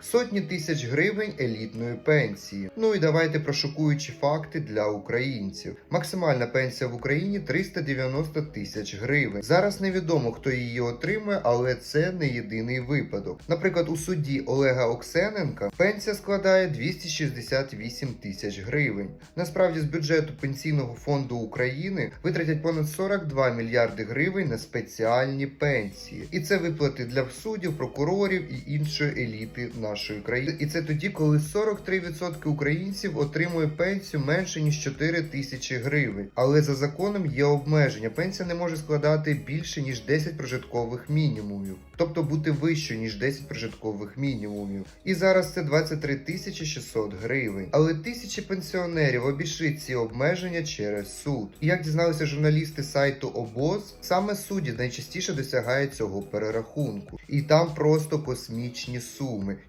сотні тисяч гривень елітної пенсії. Ну і давайте про шокуючі факти для українців. Максимальна пенсія в Україні 390 тисяч гривень. Зараз невідомо, хто її отримує, але це не єдиний випадок. Наприклад, у суді Олега Оксененка пенсія складає 268 тисяч гривень. Насправді з бюджету пенсійного фонду України витратять понад 42 мільярди гривень на спеціальні пенсії, і це виплати для суддів, прокурорів і іншої еліти нашої країни. І це тоді, коли 43% українців отримує пенсію менше ніж 4 тисячі гривень. Але за законом є обмеження. Пенсія не може складати більше ніж 10 прожиткових мінімумів, тобто бути вищою ніж 10 прожиткових мінімумів. І зараз це 23 тисячі 600 гривень. Але тисячі пенсіонерів обійшли ці обмеження через суд. І як дізналися журналісти сайту ОБОЗ, саме судді найчастіше досягають цього перерахунку, і там просто космічні суми.